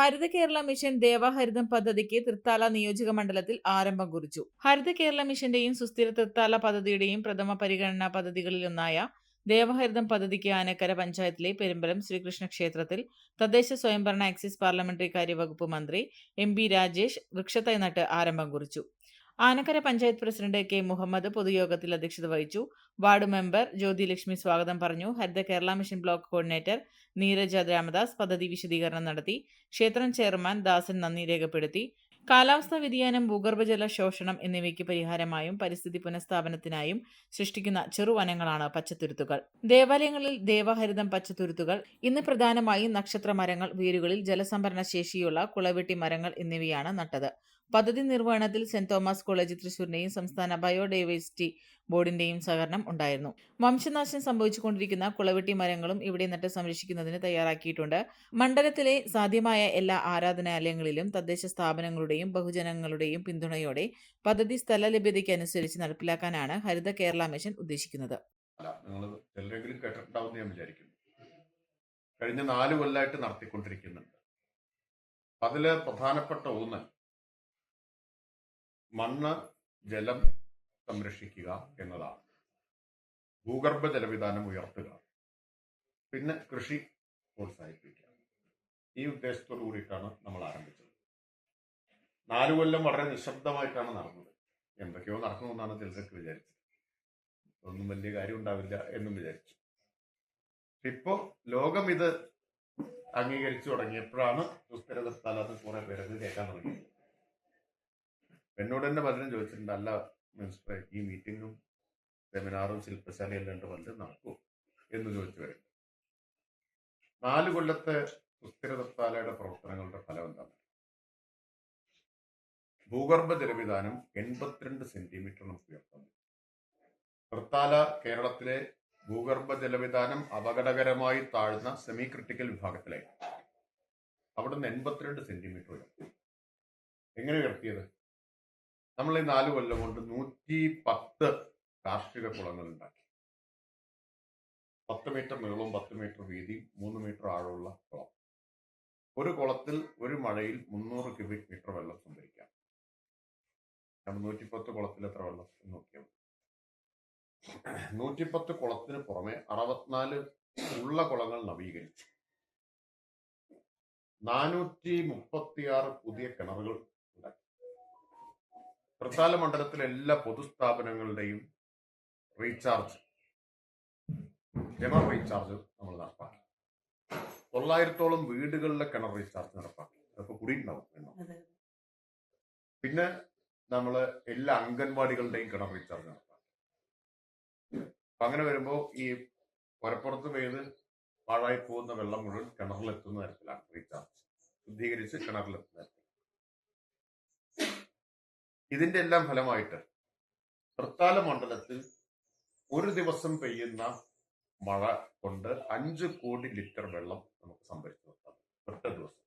ഹരിത Kerala mission ദേവഹരിതം പദ്ധതിക്ക് തൃത്താല നിയോജക മണ്ഡലത്തിൽ ആരംഭം കുറിച്ചു. ഹരിത കേരള മിഷന്റെയും സുസ്ഥിര തൃത്താല പദ്ധതിയുടെയും പ്രഥമ പരിഗണനാ പദ്ധതികളിലൊന്നായ ദേവഹരിതം പദ്ധതിക്ക് ആനക്കര പഞ്ചായത്തിലെ പെരുമ്പലം ശ്രീകൃഷ്ണ ക്ഷേത്രത്തിൽ തദ്ദേശ സ്വയംഭരണ എക്സൈസ് പാർലമെന്ററി കാര്യവകുപ്പ് മന്ത്രി എം ബി രാജേഷ് വൃക്ഷത്തൈ നട്ട് ആരംഭം കുറിച്ചു. ആനക്കര പഞ്ചായത്ത് പ്രസിഡന്റ് കെ മുഹമ്മദ് പൊതുയോഗത്തിൽ അധ്യക്ഷത വഹിച്ചു. വാർഡ് മെമ്പർ ജ്യോതിലക്ഷ്മി സ്വാഗതം പറഞ്ഞു. Haritha Kerala mission block coordinator Neeraja Ramadas പദ്ധതി വിശദീകരണം നടത്തി. ക്ഷേത്രം ചെയർമാൻ ദാസൻ നന്ദി രേഖപ്പെടുത്തി. കാലാവസ്ഥാ വ്യതിയാനം ഭൂഗർഭജല ശോഷണം എന്നിവയ്ക്ക് പരിഹാരമായും പരിസ്ഥിതി പുനഃസ്ഥാപനത്തിനായും സൃഷ്ടിക്കുന്ന ചെറുവനങ്ങളാണ് പച്ചത്തുരുത്തുകൾ. ദേവാലയങ്ങളിൽ ദേവഹരിതം പച്ചത്തുരുത്തുകൾ ഇന്ന് പ്രധാനമായും നക്ഷത്ര മരങ്ങൾ വേരുകളിൽ ജലസംഭരണ ശേഷിയുള്ള കുളവെട്ടി മരങ്ങൾ എന്നിവയാണ് നട്ടത്. പദ്ധതി നിർവഹണത്തിൽ സെന്റ് തോമസ് കോളേജ് തൃശൂരിന്റെയും സംസ്ഥാന ബയോഡൈവേഴ്സിറ്റി ബോർഡിന്റെയും സഹകരണം ഉണ്ടായിരുന്നു. വംശനാശം സംഭവിച്ചുകൊണ്ടിരിക്കുന്ന കുളവെട്ടി മരങ്ങളും ഇവിടെ നട്ട് സംരക്ഷിക്കുന്നതിന് തയ്യാറാക്കിയിട്ടുണ്ട്. മണ്ഡലത്തിലെ സാധ്യമായ എല്ലാ ആരാധനാലയങ്ങളിലും തദ്ദേശ സ്ഥാപനങ്ങളുടെയും ബഹുജനങ്ങളുടെയും പിന്തുണയോടെ പദ്ധതി സ്ഥല ലഭ്യതയ്ക്കനുസരിച്ച് നടപ്പിലാക്കാനാണ് ഹരിത കേരള മിഷൻ ഉദ്ദേശിക്കുന്നത്. കഴിഞ്ഞ നാല് കൊല്ലമായിട്ട് നടത്തിക്കൊണ്ടിരിക്കുന്നുണ്ട്. അതിൽ പ്രധാനപ്പെട്ട ഊന്നൽ മണ്ണ് ജലം സംരക്ഷിക്കുക എന്നതാണ്. ഭൂഗർഭ ജലവിധാനം ഉയർത്തുക. പിന്നെ കൃഷി പ്രോത്സാഹിപ്പിക്കുക. ഈ ഉദ്ദേശത്തോടു കൂടിയിട്ടാണ് നമ്മൾ ആരംഭിച്ചത്. നാലു കൊല്ലം വളരെ നിശബ്ദമായിട്ടാണ് നടന്നത്. എന്തൊക്കെയോ നടക്കണമെന്നാണ് ചിലരൊക്കെ വിചാരിച്ചത്. ഒന്നും വലിയ കാര്യം ഉണ്ടാവില്ല എന്നും വിചാരിച്ചു. ഇപ്പോ ലോകം ഇത് അംഗീകരിച്ചു തുടങ്ങിയപ്പോഴാണ് സുസ്ഥിരത സ്ഥലത്ത് കുറെ പേരൊക്കെ കേൾക്കാൻ തുടങ്ങിയത്. എന്നോട് തന്നെ പലരും ചോദിച്ചിട്ടുണ്ട് അല്ല മിനിസ്റ്ററെ ഈ മീറ്റിങ്ങും സെമിനാറും ശില്പശാലയും രണ്ട് പലരും നടക്കും എന്ന് ചോദിച്ചു വരും നാല് കൊല്ലത്തെ സുസ്ഥിര തത്താലയുടെ പ്രവർത്തനങ്ങളുടെ ഫലം എന്താണ്? ഭൂഗർഭ ജലവിധാനം എൺപത്തിരണ്ട് സെന്റിമീറ്റർ നമുക്ക് ഉയർത്താൻ. തൃത്താല കേരളത്തിലെ ഭൂഗർഭ ജലവിധാനം അപകടകരമായി താഴ്ന്ന സെമി ക്രിട്ടിക്കൽ വിഭാഗത്തിലായി. അവിടുന്ന് എൺപത്തിരണ്ട് സെന്റിമീറ്റർ ഉയർത്തി. എങ്ങനെ ഉയർത്തിയത്? നമ്മൾ ഈ നാല് കൊല്ലം കൊണ്ട് നൂറ്റി പത്ത് കാർഷിക കുളങ്ങൾ ഉണ്ടാക്കി പത്ത് മീറ്റർ നീളവും പത്ത് മീറ്റർ വീതിയും മൂന്ന് മീറ്റർ ആഴമുള്ള കുളം. ഒരു കുളത്തിൽ ഒരു മഴയിൽ മുന്നൂറ് ക്യൂബിക് മീറ്റർ വെള്ളം സംഭരിക്കാം. നമ്മൾ നൂറ്റിപ്പത്ത് കുളത്തിൽ എത്ര വെള്ളം നോക്കിയാൽ. നൂറ്റിപ്പത്ത് കുളത്തിന് പുറമെ അറുപത്തിനാല് ഉള്ള കുളങ്ങൾ നവീകരിച്ചു. നാനൂറ്റി മുപ്പത്തിയാറ് പുതിയ കിണറുകൾ തൃത്താല മണ്ഡലത്തിലെ എല്ലാ പൊതുസ്ഥാപനങ്ങളുടെയും റീചാർജ് കിണർ റീചാർജ് നമ്മൾ നടപ്പാക്കി. തൊള്ളായിരത്തോളം വീടുകളിലെ കിണർ റീചാർജ് നടപ്പാക്കി. അതൊക്കെ കൂടിയിട്ടുണ്ടാവും എണ്ണം. പിന്നെ നമ്മൾ എല്ലാ അംഗൻവാടികളുടെയും കിണർ റീചാർജ് നടപ്പാക്കി. അപ്പൊ അങ്ങനെ വരുമ്പോൾ ഈ പുരപ്പുറത്ത് പെയ്ത് പാഴായി പോകുന്ന വെള്ളം മുഴുവൻ കിണറിലെത്തുന്ന തരത്തിലാണ് റീചാർജ്. ശുദ്ധീകരിച്ച് കിണറിലെത്തുന്ന തരത്തിൽ ഇതിന്റെ എല്ലാം ഫലമായിട്ട് തൃത്താല മണ്ഡലത്തിൽ ഒരു ദിവസം പെയ്യുന്ന മഴ കൊണ്ട് അഞ്ച് കോടി ലിറ്റർ വെള്ളം നമുക്ക് സംഭരിച്ചു ദിവസം.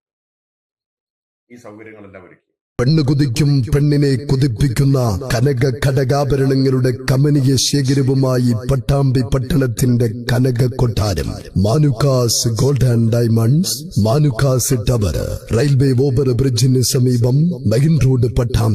ഈ സൗകര്യങ്ങളെല്ലാം ഒരുക്കി. പെണ്ണ് കുതിക്കും പെണ്ണിനെ കുതിപ്പിക്കുന്ന കനക ഘടകാഭരണങ്ങളുടെ കമനീയ ശേഖരവുമായി പട്ടാമ്പി പട്ടണത്തിന്റെ കനക കൊട്ടാരം. Manukkas gold and diamonds Manukkas tower. Railway over ബ്രിഡ്ജിന് സമീപം മെയിൻ റോഡ് പട്ടാമ്പി.